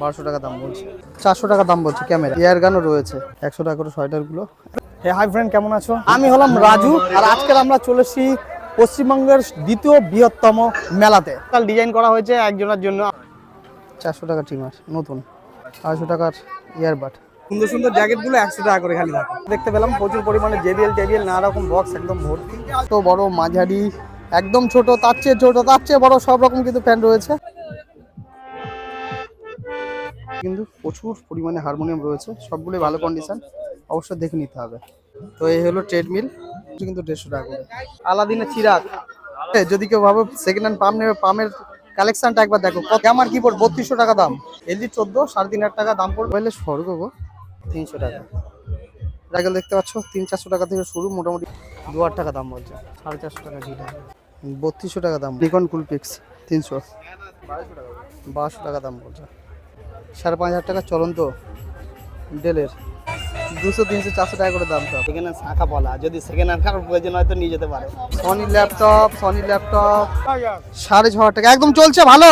বারোশো টাকা দাম বলছে। চারশো টাকা দাম বলছে ক্যামেরা। এয়ার গানও রয়েছে। একশো টাকা করে সোয়েটারগুলো। হে হাই ফ্রেন্ড কেমন আছো? আমি হলাম রাজু আর আজকের আমরা চলে এসেছি পশ্চিমবঙ্গের দ্বিতীয় বৃহত্তম মেলাতে। কাল ডিজাইন করা হয়েছে একজনের জন্য। চারশো টাকা ট্রিমার নতুন। আড়াইশো টাকার ইয়ারবাড সুন্দর সুন্দর জ্যাকেটগুলো একশো টাকা করে খালি দেখতে পেলাম প্রচুর পরিমাণে জেবিএল টেবিএল নানা রকম বক্স একদম ভর্তি। তো বড় মাঝারি একদম ছোট তার চেয়ে ছোট তার চেয়ে বড় সব রকম কিন্তু প্যান্ট রয়েছে। কিন্তু প্রচুর পরিমাণে হারমোনিয়াম রয়েছে, সবগুলোই ভালো কন্ডিশন অবশ্যই দেখে নিতে হবে। তো এই হলো ট্রেডমিল কিন্তু দেড়শো টাকা করে। আলাদিনের চিরাগ। যদি কেউ ভাবে সেকেন্ড হ্যান্ড পাম্প নেবে পামের কালেকশনটা একবার দেখো আমার কিবোর্ড বত্রিশশো টাকা দাম। এলজি চোদ্দ, সাড়ে তিন হাজার টাকা দাম পড়বে। বললে স্বর্গ গো, তিনশো টাকা। রাইকেল দেখতে পাচ্ছ, তিন চারশো টাকা থেকে শুরু, মোটামুটি দু হাজার টাকা দাম বলছে, সাড়ে চারশো টাকা জিটা বত্রিশশো টাকা দাম। নিকন কুলপিক্স তিনশো। টাকা। বারোশো টাকা দাম বলছে। সাড়ে পাঁচ হাজার টাকা চলন্ত ডেলের। দুশো তিনশো চারশো টাকা করে দাম সব। এখানে শাখা বলা যদি সেকেন্ড হ্যান্ড কারোর প্রয়োজন হয় তো নিয়ে যেতে পারে। সনি ল্যাপটপ সনি ল্যাপটপ সাড়ে ছ হাজার টাকা। একদম চলছে ভালো।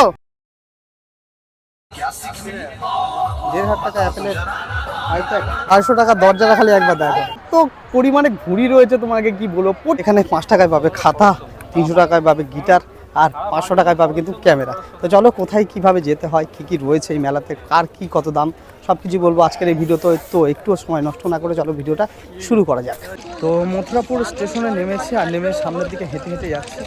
দেড় হাজার টাকা অ্যাপেলের আইপ্যাড আড়াইশো টাকা দরজাটা খালি একবার দেখো। তো পরিমাণে ঘুড়ি রয়েছে তোমাকে কি বলব? এখানে পাঁচ টাকায় পাবে খাতা তিনশো টাকায় পাবে গিটার। আর পাঁচশো টাকায় পাবে কিন্তু ক্যামেরা। তো চলো কোথায় কীভাবে যেতে হয়, কি কি রয়েছে এই মেলাতে, কার কি কত দাম সব কিছু বলব আজকের এই ভিডিও তো একটুও সময় নষ্ট না করে চলো ভিডিওটা শুরু করা যাক। তো মথুরাপুর স্টেশনে নেমেছি আর নেমে সামনের দিকে হেঁটে হেঁটে যাচ্ছি।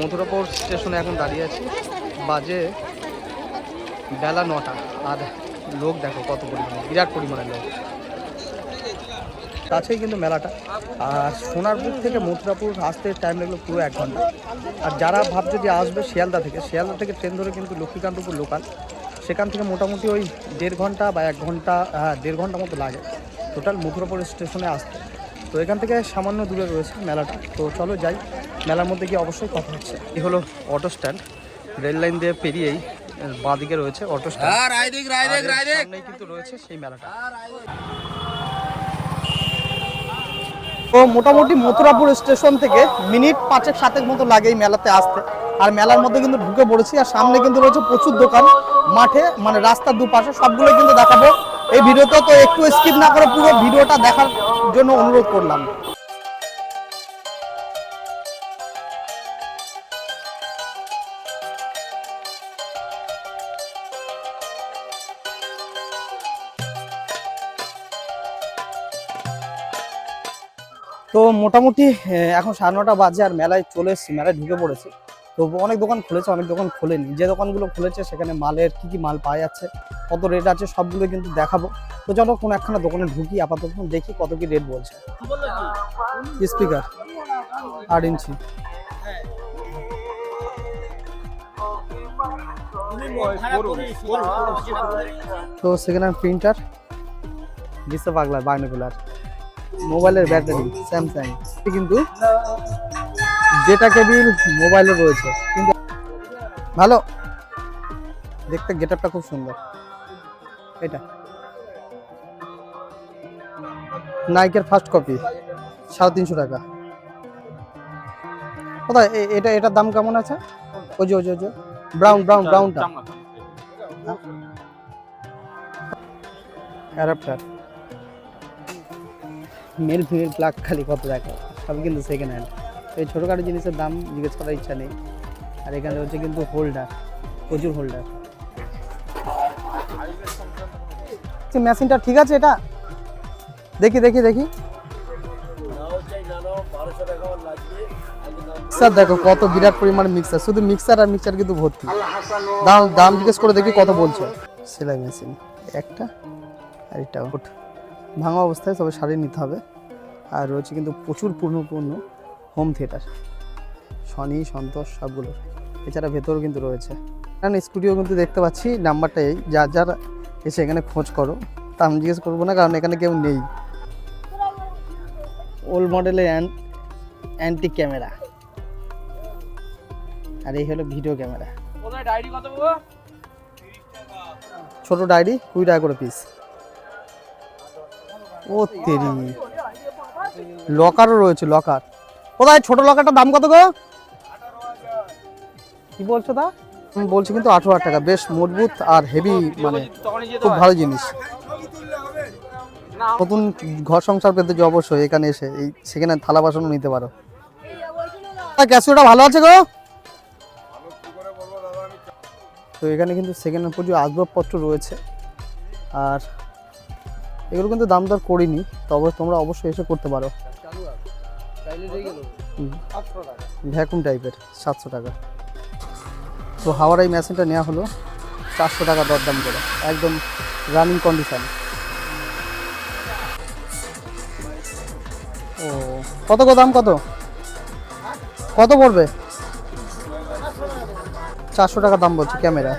মথুরাপুর স্টেশনে এখন দাঁড়িয়ে আছি। বাজে বেলা নটা। আর লোক দেখো কত পরিমাণে, বিরাট পরিমাণে লোক। কাছেই কিন্তু মেলাটা। আর সোনারপুর থেকে মথুরাপুর আসতে টাইম লাগল পুরো এক ঘণ্টা। আর যারা ভাবছে যদি আসবে শিয়ালদা থেকে শিয়ালদা থেকে ট্রেন ধরে কিন্তু লক্ষ্মীকান্তপুর লোকাল সেখান থেকে মোটামুটি ওই দেড় ঘণ্টা বা এক ঘণ্টা হ্যাঁ দেড় ঘণ্টা মতো লাগে। টোটাল মথুরাপুর স্টেশনে আসতে। তো এখান থেকে সামান্য দূরে রয়েছে মেলাটা। তো চলো যাই। মেলার মধ্যে গিয়ে অবশ্যই কথা হচ্ছে। এই হলো অটো স্ট্যান্ড রেল লাইন দিয়ে পেরিয়েই রয়েছে অটো স্ট্যান্ড কিন্তু রয়েছে সেই মেলাটা। তো মোটামুটি মথুরাপুর স্টেশন থেকে মিনিট পাঁচেক সাতেক মতো লাগে এই মেলাতে আসতে। আর মেলার মধ্যে কিন্তু ঢুকে পড়েছি আর সামনে কিন্তু রয়েছে প্রচুর দোকান। মাঠে মানে রাস্তার দুপাশে সবগুলো কিন্তু দেখাবো। এই ভিডিওতে তো একটু স্কিপ না করে পুরো ভিডিওটা দেখার জন্য অনুরোধ করলাম। মোটামুটি এখন সাড়ে নটা বাজে আর মেলায় চলে এসেছি, মেলায় ঢুকে পড়েছি। তো অনেক দোকান খুলেছে, অনেক দোকান খোলেনি। যে দোকানগুলো খুলেছে, সেখানে মালের কি কি মাল পাওয়া যাচ্ছে, কত রেট আছে, সবগুলো কিন্তু দেখাবো। তো চলো কোনো একখানা দোকানে ঢুকি, আপাতত দেখি কত কি রেট বলছে। স্পিকার আট ইঞ্চি। তো হ্যান্ড প্রিন্টার দিচ্ছে পাগলার বাইনোকুলার মোবাইলের ব্যাটারি স্যামসাং কিন্তু ডেটা কেবিল মোবাইলও রয়েছে। কিন্তু ভালো। দেখতে গেটআপটা খুব সুন্দর। এটা। নাইকের ফার্স্ট কপি সাড়ে তিনশো টাকা। কোথায়? এটা এটার দাম কেমন আছে? ওই যে ওই যে ওই যে। ব্রাউন ব্রাউন ব্রাউনটা অ্যাডাপ্টার। মেল ফিমেল প্লাগ খালি কত দেখো সবই কিন্তু সেকেন্ড হ্যান্ড এই ছোটোখাটো জিনিসের দাম জিজ্ঞেস করার ইচ্ছা নেই। আর এখানে হচ্ছে কিন্তু হোল্ডার প্রচুর হোল্ডার মেশিনটা ঠিক আছে এটা? দেখি দেখি দেখি। মিক্সার দেখো কত বিরাট পরিমাণে মিক্সার শুধু মিক্সার আর মিক্সার কিন্তু ভর্তি। দাম দাম জিজ্ঞেস করে দেখি কত বলছো। সেলাই মেশিন একটা আর এটা ভাঙা অবস্থায় তবে শাড়ি নিতে হবে। আর রয়েছে কিন্তু প্রচুর পূর্ণ পূর্ণ হোম থিয়েটার শনি সন্তোষ সবগুলো এছাড়া ভেতরও কিন্তু রয়েছে। কারণ স্টুডিও কিন্তু দেখতে পাচ্ছি নাম্বারটা এই। যার যার এসে এখানে খোঁজ করো। তা আমি জিজ্ঞেস করব না কারণ এখানে কেউ নেই। ওল্ড মডেলের অ্যান্টিক ক্যামেরা আর এই হলো ভিডিও ক্যামেরা ছোট ডায়েরি কুড়ি টাকা করে পিস ও তেরি। লকারও রয়েছে, লকার। কোথায়? ছোট লকারটার দাম কত গো? কি বলছো আমি বলছি কিন্তু আঠারো হাজার টাকা। বেশ মজবুত আর হেভি মানে খুব ভালো জিনিস। নতুন ঘর সংসার পেতে যে অবশ্যই, এখানে এসে, এই সেখানে থালা বাসনও নিতে পারো। ক্যাসিওটা ভালো আছে গো? তো এখানে কিন্তু সেকেন্ড হ্যান্ড প্রচুর আসবাবপত্র রয়েছে। আর এগুলো কিন্তু দাম দর করিনি তবে তোমরা অবশ্যই এসে করতে পারো। ভ্যাকুম টাইপের সাতশো টাকা। তো হাওয়ার এই মেশিনটা নেওয়া হলো চারশো টাকা দরদাম করে একদম রানিং কন্ডিশন ও কত গো দাম কত? কত পড়বে? চারশো টাকা দাম বলছে ক্যামেরা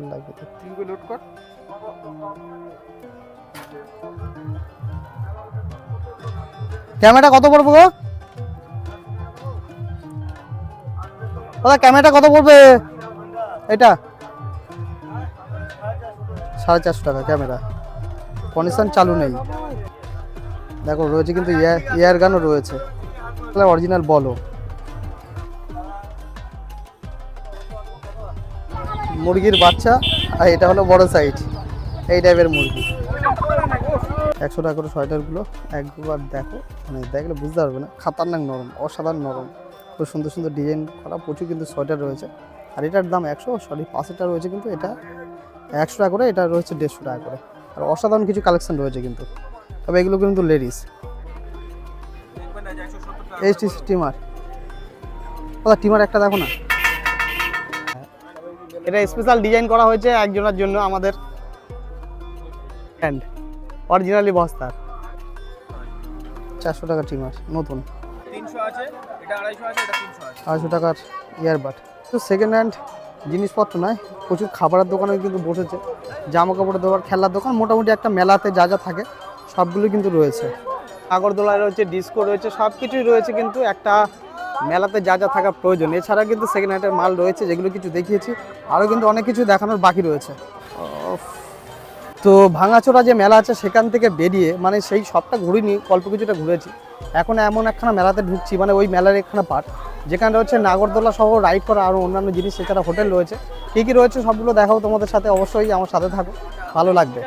ভালো লাগবে তো লোড কর। ক্যামেরা কত পড়বে গো? দাদা ক্যামেরাটা কত পড়বে? এটা? সাড়ে চারশো টাকা ক্যামেরা। কন্ডিশন চালু নেই। দেখো রয়েছে কিন্তু এয়ার গানও রয়েছে। অরিজিনাল বলো। মুরগির বাচ্চা আর এটা হলো বড় সাইজ এই টাইপের মুরগি। একশো টাকা করে সোয়েটারগুলো একবার দেখো মানে দেখলে বুঝতে পারবে না খাতারনাক নরম অসাধারণ নরম। খুব সুন্দর সুন্দর ডিজাইন করা প্রচুর কিন্তু সোয়েটার রয়েছে। আর এটার দাম একশো সরি পাঁচটা রয়েছে কিন্তু এটা একশো টাকা করে এটা রয়েছে দেড়শো টাকা করে। আর অসাধারণ কিছু কালেকশন রয়েছে কিন্তু। তবে এগুলো কিন্তু লেডিস এই স্টিমার ওটা টিমার একটা দেখো না। এটা স্পেশাল ডিজাইন করা হয়েছে একজনের জন্য আমাদের হ্যান্ড অরিজিনালি বস্তার। চারশো টাকা টিমার নতুন। তিনশো আছে এটা আড়াইশো আছে এটা তিনশো টাকার ইয়ারবাড তো সেকেন্ড হ্যান্ড জিনিসপত্র নয় প্রচুর খাবারের দোকানে কিন্তু বসেছে। জামা কাপড়ের দোকান খেলার দোকান মোটামুটি একটা মেলাতে যা যা থাকে সবগুলো কিন্তু রয়েছে। আগরদোলা রয়েছে ডিস্কো রয়েছে সব কিছুই রয়েছে কিন্তু একটা মেলাতে যা যা থাকা প্রয়োজন এছাড়া কিন্তু সেকেন্ড হ্যান্ডের মাল রয়েছে, যেগুলো কিছু দেখিয়েছি আরও কিন্তু অনেক কিছু দেখানোর বাকি রয়েছে। তো ভাঙাচোরা যে মেলা আছে সেখান থেকে বেরিয়ে মানে সেই সবটা ঘুরিনি, অল্প কিছুটা ঘুরেছি। এখন এমন একখানা মেলাতে ঢুকছি মানে ওই মেলার একখানা পার্ট যেখানে রয়েছে নাগরদোলা সহ রাইড করা আরও অন্যান্য জিনিস, এছাড়া হোটেল রয়েছে। কী কী রয়েছে সবগুলো দেখাবো তোমাদের সাথে, অবশ্যই আমার সাথে থাকো, ভালো লাগবে।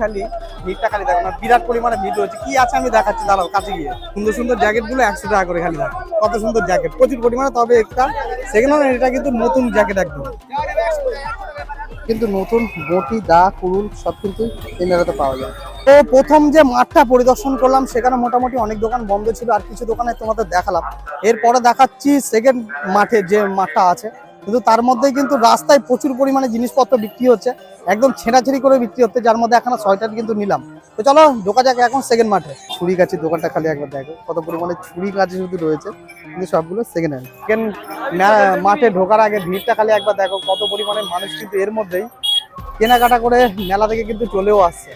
খালি ভিড়টা খালি দেখো না, বিরাট পরিমাণে ভিড় রয়েছে। কি আছে আমি দেখাচ্ছি, দাঁড়াও, কাছে গিয়ে। সুন্দর সুন্দর জ্যাকেটগুলো একশো টাকা করে খালি দেখো, কত সুন্দর জ্যাকেট প্রচুর পরিমাণে, তবে একটা সেকেন্ড এটা কিন্তু নতুন জ্যাকেট একদম। কিন্তু নতুন বটি, দা, কুরুল সব কিন্তু এই মেলাতে পাওয়া যায়। তো প্রথম যে মাঠটা পরিদর্শন করলাম, সেখানে মোটামুটি অনেক দোকান বন্ধ ছিল, আর কিছু দোকানে তোমাদের দেখালাম। এরপরে দেখাচ্ছি সেকেন্ড মাঠে যে মাঠটা আছে। কিন্তু তার মধ্যেই কিন্তু রাস্তায় প্রচুর পরিমাণে জিনিসপত্র বিক্রি হচ্ছে। একদম ছেঁড়াছেড়ি করে বিক্রি হচ্ছে, যার মধ্যে এখন ছয়টার কিন্তু নিলাম। তো চলো, ঢোকা যাক এখন সেকেন্ড মাঠে। ছুরি কাছি দোকানটা খালি একবার দেখো। কত পরিমাণে ছুরি কাছি শুধু রয়েছে, কিন্তু সবগুলো সেকেন্ড হ্যান্ড সেকেন্ড মাঠে ঢোকার আগে ভিড়টা খালি একবার দেখো, কত পরিমাণে মানুষ কিন্তু এর মধ্যেই কেনাকাটা করে মেলা থেকে কিন্তু চলেও আসছে।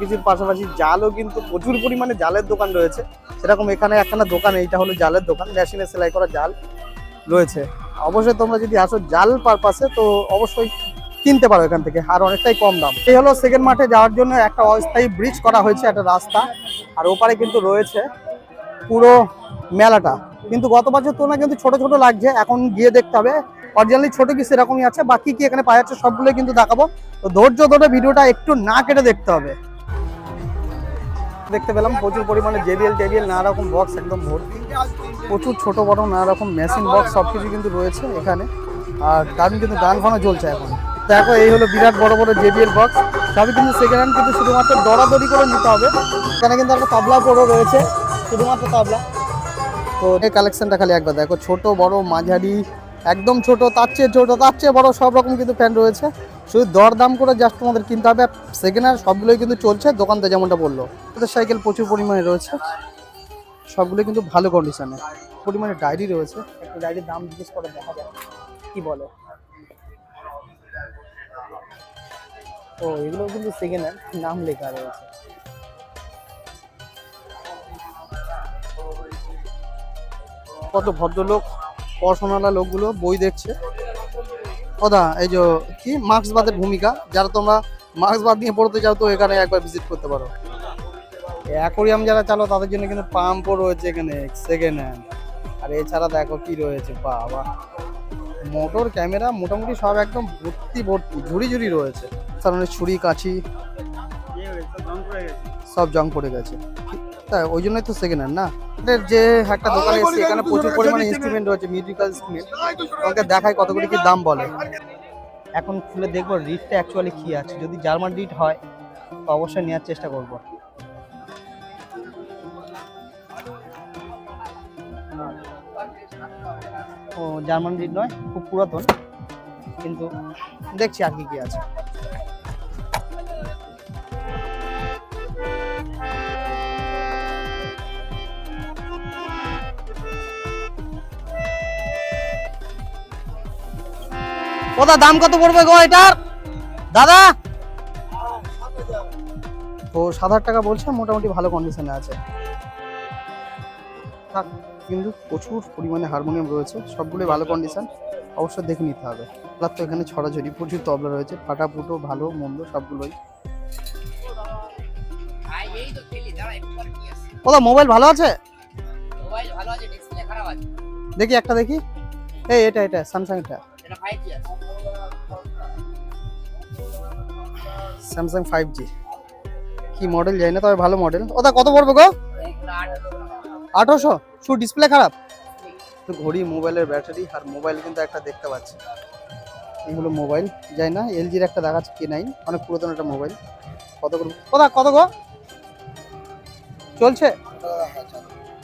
কিছুর পাশাপাশি জালও কিন্তু প্রচুর পরিমাণে জালের দোকান রয়েছে। সেরকম এখানে একখানা দোকান, এইটা হলো জালের দোকান। মেশিনে সেলাই করা জাল রয়েছে। অবশ্যই তোমরা যদি আসো জাল পারপাসে তো অবশ্যই কিনতে পারো এখান থেকে, আর অনেকটাই কম দাম। এই হলো সেকেন্ড মাঠে যাওয়ার জন্য একটা অস্থায়ী ব্রিজ করা হয়েছে, একটা রাস্তা, আর ওপারে কিন্তু রয়েছে পুরো মেলাটা। কিন্তু গত বছর তুলনায় কিন্তু ছোট ছোট লাগছে, এখন গিয়ে দেখতে হবে। অরিজিনালি ছোট কি সেরকমই আছে বাকি কি এখানে পাওয়া যাচ্ছে সবগুলোই কিন্তু দেখাবো। তো ধৈর্য ধরে ভিডিওটা একটু না কেটে দেখতে হবে। দেখতে পেলাম প্রচুর পরিমাণে জেবিএল টেবিএল নানা রকম বক্স একদম ভর্তি। প্রচুর ছোট বড় নানা রকম মেশিন বক্স সব কিছু কিন্তু রয়েছে এখানে। আর দারুণ কিন্তু গান ফানো চলছে এখন। দেখো, এই হলো বিরাট বড় বড় জেবিএল বক্স সবই কিন্তু সেকেন্ড হ্যান্ড কিন্তু শুধুমাত্র দরাদরি করে নিতে হবে। এখানে কিন্তু একটা তবলা পড়ো রয়েছে, শুধুমাত্র তবলা। তো এই কালেকশনটা খালি একবার দেখো, ছোট, বড়, মাঝারি, একদম ছোট, তার চেয়ে ছোট, তার চেয়ে বড় সব রকম কিন্তু প্যান্ট রয়েছে। শুধু দরদাম করে জাস্ট তোমাদের কিনতে হবে। সেকেন্ড হ্যান্ড সবগুলোই কিন্তু চলছে দোকানতে যেমনটা বলল। সাইকেল প্রচুর পরিমাণে রয়েছে। সবগুলো কিন্তু ভালো কন্ডিশনে পরিমাণে ডায়েরি রয়েছে। একটা ডায়েরির দাম জিজ্ঞেস করে দেখা যায় কি বলে। ও এগুলো কিন্তু সেকেন্ড হ্যান্ড নাম লেখা রয়েছে। কত ভদ্রলোক পড়াশোনালা লোকগুলো বই দেখছে। ওদা এই যে কি মার্ক্সবাদের ভূমিকা। যারা তোমরা মার্ক্সবাদ নিয়ে পড়তে চাও তো এখানে একবার ভিজিট করতে পারো। অ্যাকোরিয়াম যারা চালো তাদের জন্য কিন্তু পাম্পও রয়েছে এখানে সেকেন্ড হ্যান্ড আর এছাড়া দেখো কি রয়েছে বাবা। মোটর ক্যামেরা মোটামুটি সব একদম ভর্তি ভর্তি ঝুড়ি ঝুড়ি রয়েছে। সাধারণত ছুরি কাঁচি সব জং পড়ে গেছে। তাই ওই জন্যই তো সেকেন্ড হ্যান্ড না? যে একটা দোকানে এসেছি এখানে প্রচুর পরিমাণে ইনস্ট্রুমেন্ট রয়েছে মিউজিক্যাল ইনস্ট্রুমেন্ট আমাকে দেখায় কতগুলি করে কি দাম বলে। এখন খুলে দেখব রিটটা অ্যাকচুয়ালি কি আছে। যদি জার্মান রিট হয় তো অবশ্যই নেওয়ার চেষ্টা করব। জার্মান রিট নয়, খুব পুরাতন। কিন্তু দেখছি আর কি কি আছে। ওদা, দাম কত পড়বে গো এটার? দাদা? ও, সাত হাজার টাকা বলছে, মোটামুটি ভালো কন্ডিশনে আছে। থাক। কিন্তু প্রচুর পরিমাণে হারমোনিয়াম রয়েছে সবগুলোই ভালো কন্ডিশন অবশ্যই দেখে নিতে হবে। প্লাস তো এখানে ছড়াছড়ি প্রচুর তবলা রয়েছে ফাটা ফুটো ভালো মন্দ সবগুলোই। ওদা মোবাইল ভালো আছে? দেখি একটা দেখি। এই এটা এটা স্যামসাং এটা স্যামসাং ফাইভ জি কি মডেল যাই না তবে ভালো মডেল ওটা কত পড়বে গো? আঠারোশো? শুধু ডিসপ্লে খারাপ? ঘড়ি মোবাইলের ব্যাটারি আর মোবাইল কিন্তু একটা দেখতে পাচ্ছি। এগুলো মোবাইল যাই না এলজির একটা দেখাচ্ছে কে নাইন অনেক পুরাতন একটা মোবাইল কত করে কোথা কত গো? চলছে?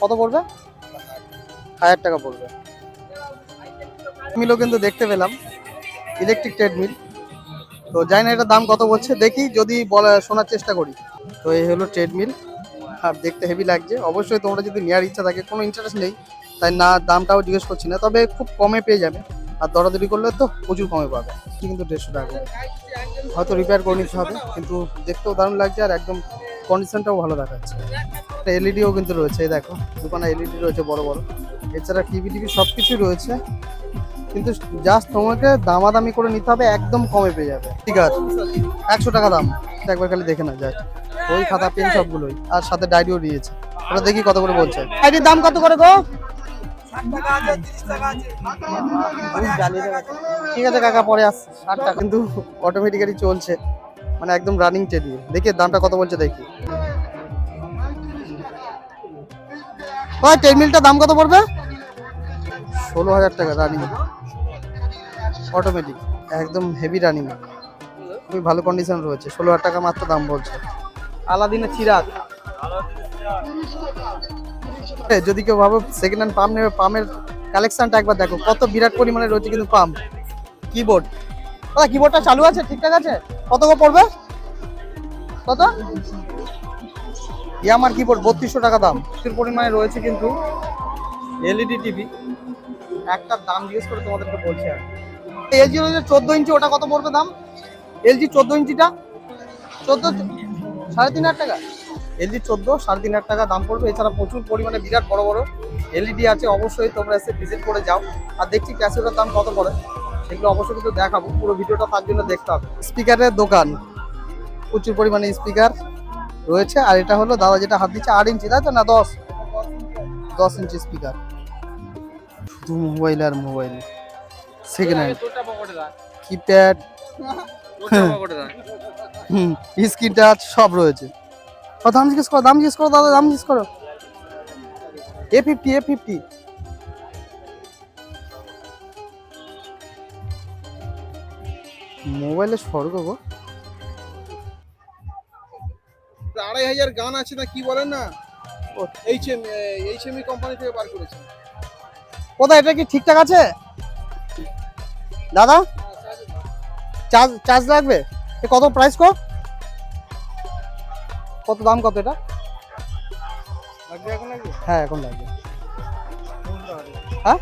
কত পড়বে? হাজার টাকা পড়বে। মিলও কিন্তু দেখতে পেলাম ইলেকট্রিক ট্রেডমিল তো জানি না, এটার দাম কত বলছে? দেখি, যদি বলা, শোনার চেষ্টা করি। তো এই হলো ট্রেডমিল আর দেখতে হেভি লাগছে। অবশ্যই তোমরা যদি নেওয়ার ইচ্ছা থাকে, কোনো ইন্টারেস্ট নেই, তাই না, দামটাও জিজ্ঞেস করছি না। তবে খুব কমে পেয়ে যাবে। আর দরাদরি করলে তো প্রচুর কমে পাবে। কিন্তু দেড়শো টাকা হয়তো রিপেয়ার করে নিতে হবে, কিন্তু দেখতেও দারুণ লাগছে আর একদম কন্ডিশনটাও ভালো দেখাচ্ছে। একটা এলইডিও কিন্তু রয়েছে, এই দেখো। দোকানে এলইডি রয়েছে বড় বড়। এছাড়া টিভি টিভি সব কিছুই রয়েছে। কিন্তু জাস্ট তোমাকে দামাদামি করে নিতে হবে, একদম কমে পেয়ে যাবে। ঠিক আছে? একশো টাকা দাম। একবার খালি দেখে না যায় ওই খাতা পেন সবগুলোই। আর সাথে ডায়েরিও দিয়েছে। ওটা দেখি কত করে বলছে। ডায়েরির দাম কত করে গো? ঠিক আছে কাকা, পরে ষাট টাকা। কিন্তু অটোমেটিক্যালি চলছে। মানে একদম রানিং টেবিল দেখি দামটা কত বলছে দেখি। ওই টেবিলটা দাম কত পড়বে? ষোলো হাজার টাকা রানিং অটোমেটিক একদম হেভি রানিং খুবই ভালো কন্ডিশন রয়েছে ষোলো হাজার টাকা মাত্র দাম বলছে। আলাদিনের চিরাগ। যদি কেউ ভাবো সেকেন্ড হ্যান্ড পাম্প নেবে পাম্পের কালেকশনটা একবার দেখো কত বিরাট পরিমাণে রয়েছে কিন্তু পাম্প কিবোর্ড দাদা কিবোর্ডটা চালু আছে? ঠিকঠাক আছে? কত করে পড়বে? কত? ইয়ামার কিবোর্ড বত্রিশশো টাকা দাম। প্রচুর পরিমাণে রয়েছে কিন্তু এলইডি টিভি একটার দাম জিজ্ঞেস করে তোমাদেরকে বলছি আর এলজি রয়েছে চোদ্দ ইঞ্চি, ওটা কত পড়বে দাম? এলজি চোদ্দ ইঞ্চিটা। চোদ্দ, সাড়ে তিন হাজার টাকা। এলজি চোদ্দ, সাড়ে তিন হাজার টাকা দাম পড়বে। এছাড়া প্রচুর পরিমাণে বিরাট বড় বড় এলইডি আছে। অবশ্যই তোমরা এসে ভিজিট করে যাও। আর দেখছি ক্যাসেটের দাম কত পড়ে? সেগুলো অবশ্যই কিন্তু দেখাবো। পুরো ভিডিওটা তার জন্য দেখতে হবে। স্পিকারের দোকান। প্রচুর পরিমাণে স্পিকার রয়েছে। আর এটা হলো দাদা যেটা হাত দিচ্ছে আট ইঞ্চি, তাই তো না? দশ। দশ ইঞ্চি স্পিকার। শুধু মোবাইল আর mobile. Second hand keypad hmm screen touch সব রয়েছে। ও দাম জিজ্ঞেস করো দাম জিজ্ঞেস করো দাদা দাম জিজ্ঞেস করো। এ ফিফটি এ ফিফটি মোবাইলে স্বর্গ গো। আড়াই হাজার গান আছে না কি বলেন না? ও। H M H M company থেকে বার করেছে। কোথায় এটা কি ঠিকঠাক আছে? দাদা? চার্জ চার্জ লাগবে? এ কত প্রাইস কো? কত দাম কত এটা? লাগবে এখন লাগবে হ্যাঁ এখন লাগবে। হ্যাঁ?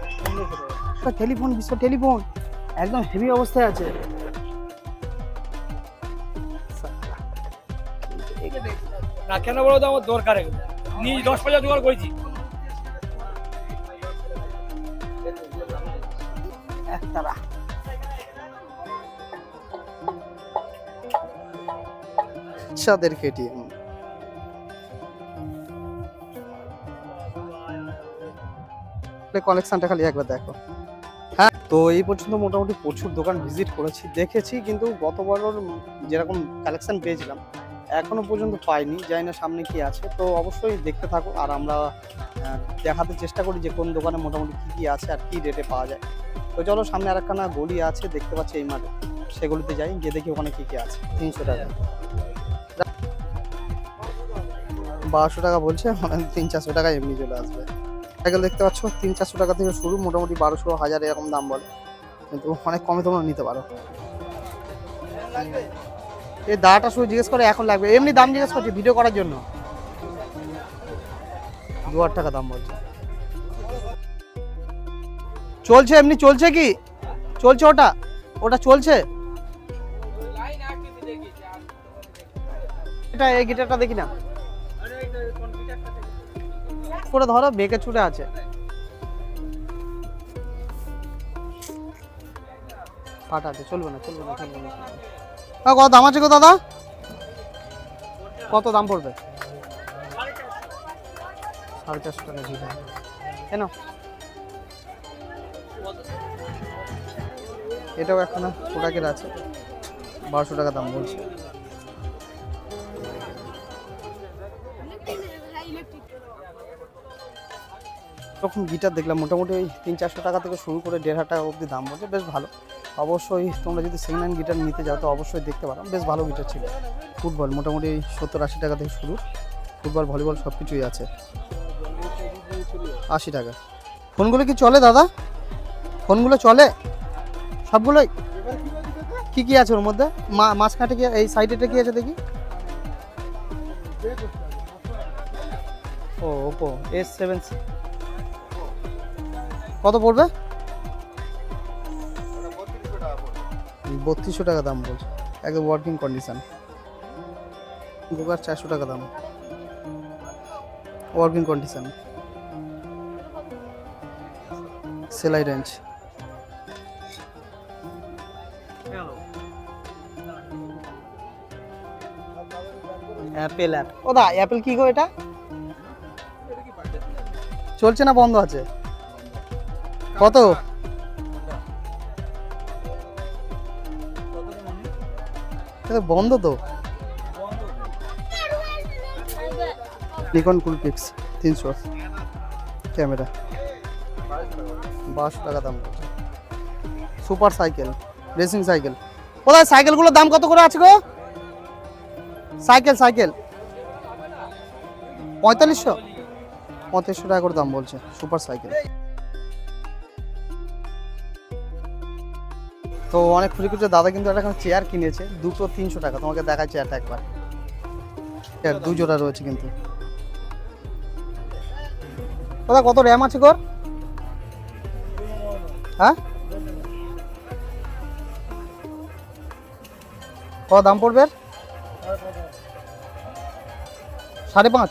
টেলিফোন বিশ্ব টেলিফোন একদম হেভি অবস্থায় আছে। না কেন বলো তো? আমার দরকার নিয়ে দশ হাজার জোগাড় করেছি। সাদের কেটিএম কালেকশনটা খালি একবার দেখো। হ্যাঁ তো এই পর্যন্ত মোটামুটি প্রচুর দোকান ভিজিট করেছি, দেখেছি, কিন্তু গতবারের যেরকম কালেকশন পেয়েছিলাম, এখনও পর্যন্ত পাইনি, জানি না সামনে কি আছে, তো অবশ্যই দেখতে থাকো, আর আমরা দেখাতে চেষ্টা করি যে কোন দোকানে মোটামুটি কি কি আছে আর কি রেটে পাওয়া যায়। তো চলো, সামনে আর আরেকখানা গলি আছে, দেখতে পাচ্ছি এই মাঠে, সেগুলিতে যাই, গিয়ে দেখি ওখানে কি কি আছে। তিনশো টাকা। বারোশো টাকা বলছে মানে তিন চারশো টাকা এমনি চলে আসবে। সাইকেল দেখতে পাচ্ছ, তিন চারশো টাকা থেকে শুরু, মোটামুটি বারোশো, হাজার এরকম দাম বলে। কিন্তু অনেক কমে তোমরা নিতে পারো। এই দাঁড়াটা শুধু জিজ্ঞেস করে, এখন লাগবে। এমনি দাম জিজ্ঞেস করছে ভিডিও করার জন্য। দু হাজার টাকা দাম বলছে। চলছে এমনি, চলছে কি? চলছে ওটা? ওটা চলছে? এটা এই গিটারটা দেখি না। করে ধরো, বেঁকে ছুটে আছে। ফাটা আছে, চলবে না চলবে না চলবে না হ্যাঁ কত দাম আছে গো দাদা? কত দাম পড়বে? সাড়ে চারশো টাকা জি কেন? এটাও একখানা প্রোডাক্টের আছে। বারোশো টাকা দাম বলছে। এরকম গিটার দেখলাম, মোটামুটি ওই তিন চারশো টাকা থেকে শুরু করে দেড় হাজার টাকা অবধি দাম বলছে, বেশ ভালো। অবশ্যই তোমরা যদি সেকেন্ড হ্যান্ড গিটার নিতে যাও তো অবশ্যই দেখতে পারো, বেশ ভালো গিটার ছিল। ফুটবল মোটামুটি সত্তর আশি টাকা থেকে শুরু, ফুটবল, ভলিবল সব কিছুই আছে। আশি টাকা। ফোনগুলো কি চলে দাদা? ফোনগুলো চলে? সবগুলোই? কি কি আছে ওর মধ্যে? মাঝখানে কি, এই সাইডেটা কি আছে দেখি? ও, ওপো, এস সেভেন কত পড়বে? বত্রিশশো টাকা দাম বলছে। একদম ওয়ার্কিং কন্ডিশান দুবার চারশো টাকা দাম। ওয়ার্কিং কন্ডিশান সেলাই রেঞ্জ অ্যাপেল অ্যাপ ও দা অ্যাপেল কি গো এটা? চলছে না বন্ধ আছে? কত? বন্ধ তো। নিকন কুল পিক্স তিনশো। ক্যামেরা। বারোশো টাকা দাম। Super cycle racing cycle. কোথায় সাইকেলগুলোর দাম কত করে আছে গো? Cycle cycle. পঁয়তাল্লিশশো? পঁয়ত্রিশশো টাকা করে দাম বলছে, সুপার সাইকেল। তো অনেক খুঁজে খুঁজে দাদা কিন্তু একটা চেয়ার কিনেছে দুটো তিনশো টাকা। তোমাকে দেখায় চেয়ারটা একবার। দু জোড়া রয়েছে কিন্তু। দাদা, কত র্যাম আছে কর হ্যাঁ? কত দাম পড়বে? সাড়ে পাঁচ।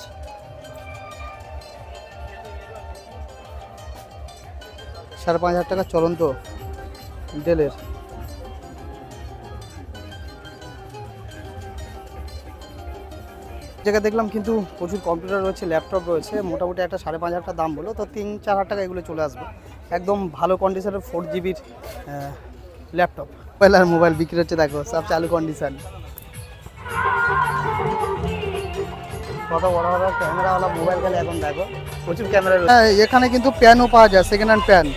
সাড়ে পাঁচ হাজার টাকা চলন্ত ডেলের। জায়গায় দেখলাম কিন্তু প্রচুর কম্পিউটার রয়েছে ল্যাপটপ রয়েছে, মোটামুটি একটা সাড়ে পাঁচ হাজার দাম বলো, তো তিন চার হাজার টাকা এগুলো চলে আসবে। একদম ভালো কন্ডিশনের ফোর জিবির ল্যাপটপ মোবাইল আর মোবাইল বিক্রি হচ্ছে দেখো, সব চালু কন্ডিশন কত বড় বড় ক্যামেরাওয়ালা মোবাইল গেলে এখন দেখো, প্রচুর ক্যামেরা হ্যাঁ এখানে কিন্তু প্যানও পাওয়া যায় second hand pan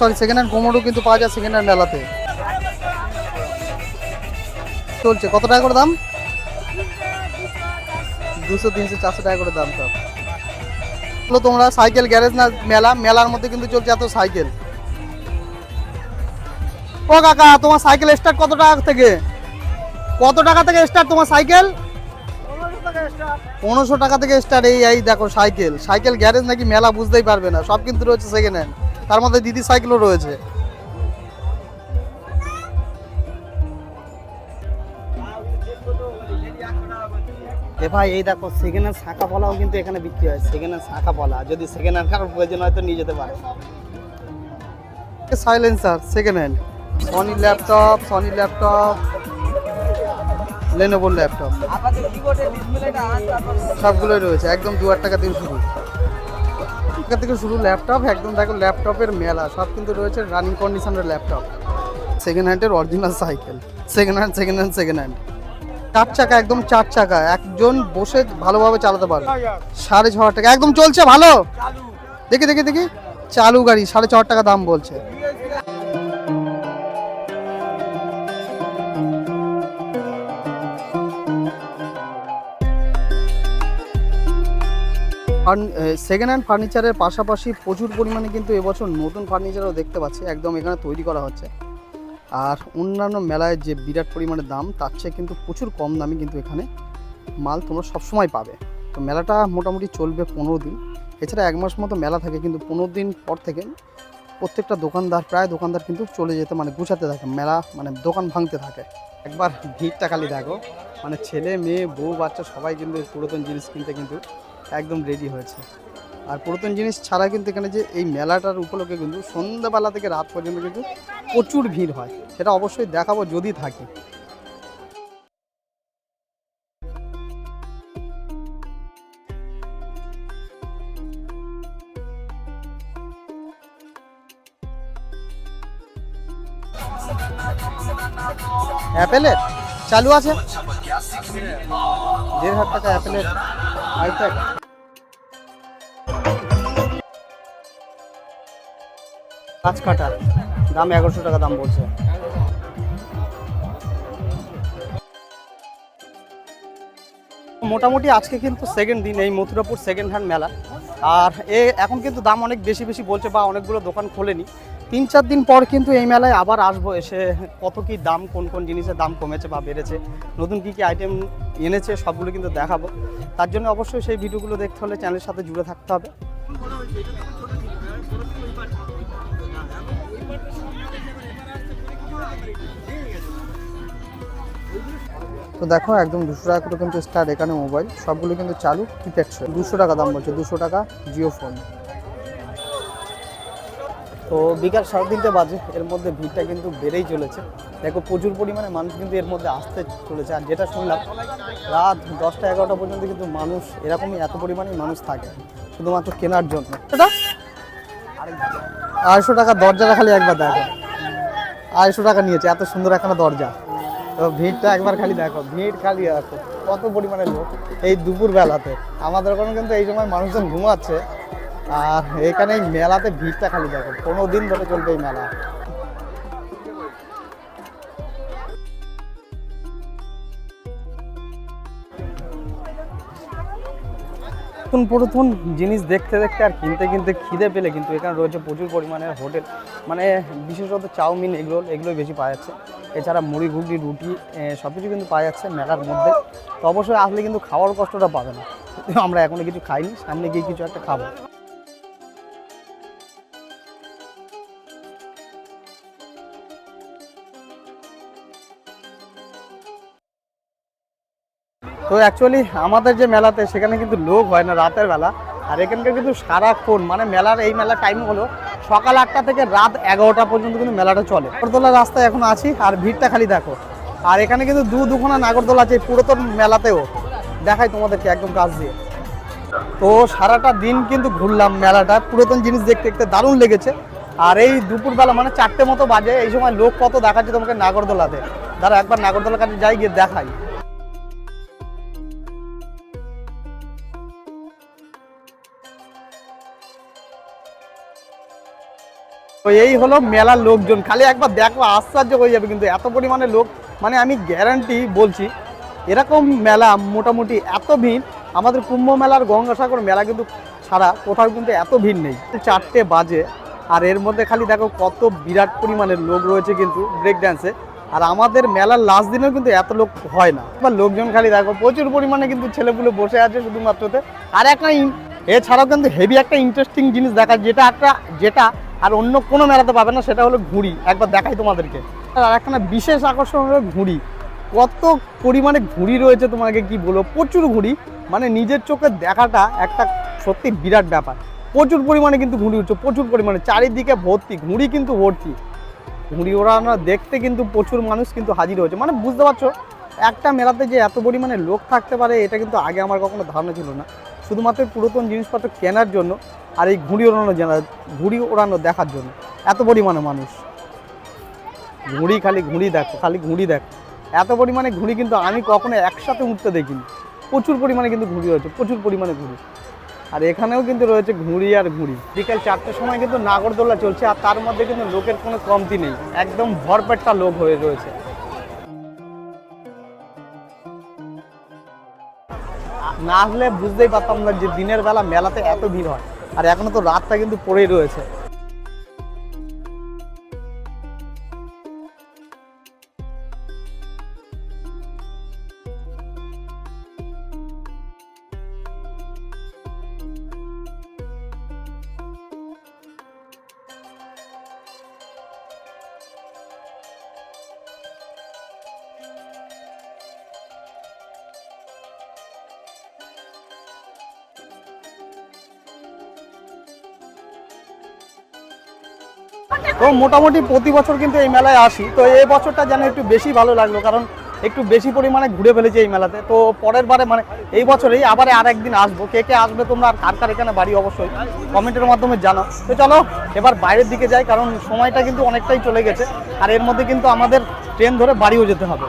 sorry second hand কোমোডও কিন্তু পাওয়া যায় সেকেন্ড হ্যান্ড মেলাতে। চলছে, কত টাকা করে দাম? দুশো, তিনশো, চারশো টাকা করে দাম সব। তোমরা সাইকেল, গ্যারেজ না, মেলা, মেলার মধ্যে কিন্তু চলছে এত সাইকেল। ও কাকা, তোমার সাইকেল স্টার্ট কত টাকা থেকে? কত টাকা থেকে স্টার্ট তোমার সাইকেল? পনেরোশো টাকা থেকে স্টার্ট এই এই দেখো সাইকেল। সাইকেল, গ্যারেজ নাকি মেলা বুঝতেই পারবে না। সব কিন্তু রয়েছে সেকেন্ড হ্যান্ড তার মধ্যে দিদি সাইকেলও রয়েছে। এ ভাই এই দেখো সেকেন্ড হ্যান্ড শাঁখা পলাও কিন্তু এখানে বিক্রি হয়। সেকেন্ড হ্যান্ড শাঁখা পলা যদি সেকেন্ড হ্যান্ড কারোর প্রয়োজন হয় তো নিয়ে যেতে পারে। Silencer second hand Sony laptop Sony laptop লেনোভোর laptop সবগুলোই রয়েছে একদম দু হাজার টাকা থেকে শুরু। টাকা থেকে শুরু ল্যাপটপ একদম দেখো ল্যাপটপের মেলা। সব কিন্তু রয়েছে রানিং কন্ডিশনের laptop second হ্যান্ডের original cycle second hand second hand second hand চার চাকা, একদম চার চাকা। একজন বসে ভালোভাবে চালাতে পারবে। সাড়ে ছ টাকা। একদম চলছে, ভালো? দেখি দেখি দেখি। চালু গাড়ি, সাড়ে ছ টাকা দাম বলছে। সেকেন্ড হ্যান্ড ফার্নিচারের পাশাপাশি প্রচুর পরিমাণে কিন্তু এবছর নতুন ফার্নিচারও দেখতে পাচ্ছি। একদম এখানে তৈরি করা হচ্ছে। আর অন্যান্য মেলায় যে বিরাট পরিমাণে দাম, তার চেয়ে কিন্তু প্রচুর কম দামে কিন্তু এখানে মাল তোমরা সবসময় পাবে। তো মেলাটা মোটামুটি চলবে পনেরো দিন। এছাড়া এক মাস মতো মেলা থাকে, কিন্তু পনেরো দিন পর থেকে প্রত্যেকটা দোকানদার, প্রায় দোকানদার কিন্তু চলে যেতে মানে গুছাতে থাকে। মেলা মানে দোকান ভাঙতে থাকে। একবার ভিড়টা খালি দেখো মানে ছেলে, মেয়ে, বউ, বাচ্চা সবাই কিন্তু পুরাতন জিনিস কিনতে কিন্তু একদম রেডি হয়েছে। আর পুরাতন জিনিস ছাড়া কিন্তু এখানে যে এই মেলাটার উপলক্ষে কিন্তু সন্ধ্যাবেলা থেকে রাত পর্যন্ত কিন্তু প্রচুর ভিড় হয়। সেটা অবশ্যই দেখাবো যদি থাকি। অ্যাপেলের? চালু আছে? দেড় হাজার টাকা অ্যাপেলের। আইপ্যাড গাছ কাটার দাম এগারোশো টাকা দাম বলছে। মোটামুটি আজকে কিন্তু সেকেন্ড দিন এই মথুরাপুর সেকেন্ড হ্যান্ড মেলা। আর এ এখন কিন্তু দাম অনেক বেশি বেশি বলছে বা অনেকগুলো দোকান খোলেনি। তিন চার দিন পর কিন্তু এই মেলায় আবার আসব এসে কত কি দাম, কোন কোন জিনিসের দাম কমেছে বা বেড়েছে, নতুন কি কি আইটেম এনেছে সবগুলো কিন্তু দেখাবো। তার জন্য অবশ্যই সেই ভিডিওগুলো দেখতে হলে চ্যানেলের সাথে জুড়ে থাকতে হবে। তো দেখো একদম দুশো টাকা করে কিন্তু স্টার এখানে মোবাইল সবগুলো কিন্তু চালু কিপ্যাড দুশো টাকা দাম বলছে দুশো টাকা জিও ফোন তো বিকাল সাড়ে তিনটে বাজে এর মধ্যে ভিড়টা কিন্তু বেড়েই চলেছে। দেখো প্রচুর পরিমাণে মানুষ কিন্তু এর মধ্যে আসতে চলেছে। আর যেটা শুনলাম রাত দশটা এগারোটা পর্যন্ত কিন্তু মানুষ এরকমই এত পরিমাণে মানুষ থাকে শুধুমাত্র কেনার জন্য। এটা? আড়াইশো টাকা দরজাটা খালি একবার দেখো। আড়াইশো টাকা নিয়েছে এত সুন্দর একখানা দরজা। তো ভিড়টা একবার খালি দেখো, ভিড় খালি দেখো কত পরিমাণে লোক এই দুপুর বেলাতে আমাদের ওখানে কিন্তু এই সময় মানুষজন ঘুমাচ্ছে। আর এখানে মেলাতে ভিড়টা খালি দেখো কোনো দিন ধরে চলবে এই মেলা। নতুন প্রথম জিনিস দেখতে দেখতে আর কিনতে কিনতে খিদে পেলে কিন্তু এখানে রয়েছে প্রচুর পরিমাণে হোটেল। মানে বিশেষত চাউমিন এগরোল এগুলোই বেশি পাওয়া যাচ্ছে। এছাড়া মুড়ি, ঘুগনি, রুটি সব কিছু কিন্তু পাওয়া যাচ্ছে মেলার মধ্যে। তো অবশ্যই আসলে কিন্তু খাওয়ার কষ্টটা পাবে না। আমরা এখনও কিছু খাইনি, সামনে গিয়ে কিছু একটা খাব। তো অ্যাকচুয়ালি আমাদের যে মেলাতে সেখানে কিন্তু লোক হয় না রাতের বেলা। আর এখানকার কিন্তু সারাক্ষণ মানে মেলার এই মেলার টাইম হলো সকাল আটটা থেকে রাত এগারোটা পর্যন্ত কিন্তু মেলাটা চলে। নাগরদোলা রাস্তায় এখন আছি আর ভিড়টা খালি দেখো। আর এখানে কিন্তু দু দুখানা নাগরদোলা আছে পুরাতন মেলাতেও। দেখাই তোমাদেরকে একদম কাজ দিয়ে। তো সারাটা দিন কিন্তু ঘুরলাম মেলাটা। পুরাতন জিনিস দেখতে দেখতে দারুণ লেগেছে। আর এই দুপুরবেলা মানে চারটে মতো বাজে, এই সময় লোক কত দেখাচ্ছে তোমাকে নাগরদোলাতে। দাঁড়া একবার নাগরদোলার কাছে যাই গিয়ে দেখাই। তো এই হলো মেলার লোকজন। খালি একবার দেখো, আশ্চর্য হয়ে যাবে কিন্তু এত পরিমাণে লোক। মানে আমি গ্যারান্টি বলছি, এরকম মেলা মোটামুটি এত ভিড়, আমাদের কুম্ভ মেলার গঙ্গাসাগর মেলা কিন্তু ছাড়া কোথাও কিন্তু এত ভিড় নেই। চারটে বাজে, আর এর মধ্যে খালি দেখো কত বিরাট পরিমাণের লোক রয়েছে কিন্তু ব্রেক ড্যান্সে আর আমাদের মেলার লাস্ট দিনেও কিন্তু এত লোক হয় না। বা লোকজন খালি দেখো, প্রচুর পরিমাণে কিন্তু ছেলেপুলে বসে আছে শুধুমাত্রতে। আর একটা এছাড়াও কিন্তু হেভি একটা ইন্টারেস্টিং জিনিস দেখা, যেটা একটা যেটা আর অন্য কোনো মেলাতে পাবে না, সেটা হলো ঘুড়ি। একবার দেখাই তোমাদেরকে। আর একখানা বিশেষ আকর্ষণ হলো ঘুড়ি। কত পরিমাণে ঘুড়ি রয়েছে তোমাকে কি বলব? প্রচুর ঘুড়ি। মানে নিজের চোখে দেখাটা একটা সত্যি বিরাট ব্যাপার। প্রচুর পরিমাণে কিন্তু ঘুড়ি উঠছে, প্রচুর পরিমাণে। চারিদিকে ভর্তি, ঘুড়ি কিন্তু ভর্তি। ঘুড়ি ওড়ানো দেখতে কিন্তু প্রচুর মানুষ কিন্তু হাজির হয়েছে। মানে বুঝতে পারছ, একটা মেলাতে যে এত পরিমাণে লোক থাকতে পারে, এটা কিন্তু আগে আমার কখনো ধারণা ছিল না। শুধুমাত্র পুরাতন জিনিসপত্র কেনার জন্য আর এই ঘুড়ি ওড়ানো জানা, ঘুড়ি ওড়ানো দেখার জন্য। এত পরিমাণে মানুষ। ঘুড়ি খালি ঘুড়ি দেখো, খালি ঘুড়ি দেখো। এত পরিমাণে ঘুড়ি কিন্তু আমি কখনো একসাথে উঠতে দেখিনি। প্রচুর পরিমাণে কিন্তু ঘুড়ি রয়েছে, প্রচুর পরিমাণে ঘুড়ি। আর এখানেও কিন্তু রয়েছে ঘুড়ি আর ঘুড়ি। বিকেল চারটের সময় কিন্তু নাগরদোল্লা চলছে আর তার মধ্যে কিন্তু লোকের কোনো কমতি নেই। একদম ভরপেটটা লোক হয়ে রয়েছে। না আসলে বুঝতেই পারতাম না যে দিনের বেলা মেলাতে এত ভিড় হয়। আর এখনও তো রাতটা কিন্তু পড়েই রয়েছে। তো মোটামুটি প্রতি বছর কিন্তু এই মেলায় আসি। তো এই বছরটা যেন একটু বেশি ভালো লাগল, কারণ একটু বেশি পরিমাণে ঘুরে ফেলেছি এই মেলাতে। তো পরের বারে মানে এই বছরেই আবার আর একদিন আসব। কে কে আসবে তোমরা আর কার কার এখানে বাড়ি অবশ্যই কমেন্টের মাধ্যমে জানো তো চলো, এবার বাইরের দিকে যাই, কারণ সময়টা কিন্তু অনেকটাই চলে গেছে। আর এর মধ্যে কিন্তু আমাদের ট্রেন ধরে বাড়িও যেতে হবে।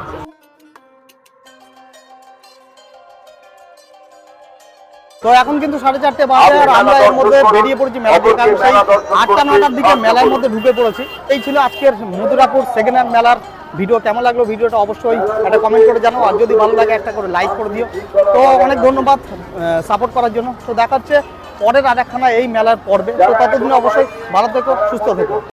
তো এখন কিন্তু সাড়ে চারটে বাজে আর আমরা এর মধ্যে বেরিয়ে পড়েছি মেলা থেকে কারণ সেই আটটা নটার দিকে মেলার মধ্যে ঢুকে পড়েছি। এই ছিল আজকের মধুরাপুর সেকেন্ড হ্যান্ড মেলার ভিডিও কেমন লাগল ভিডিওটা অবশ্যই একটা কমেন্ট করে জানাও। আর যদি ভালো লাগে একটা করে লাইক করে দিও। তো অনেক ধন্যবাদ সাপোর্ট করার জন্য। তো দেখাচ্ছে পরের আর একখানা এই মেলার পর্বে। তো ততদিন অবশ্যই ভালো থেকো সুস্থ থেকো।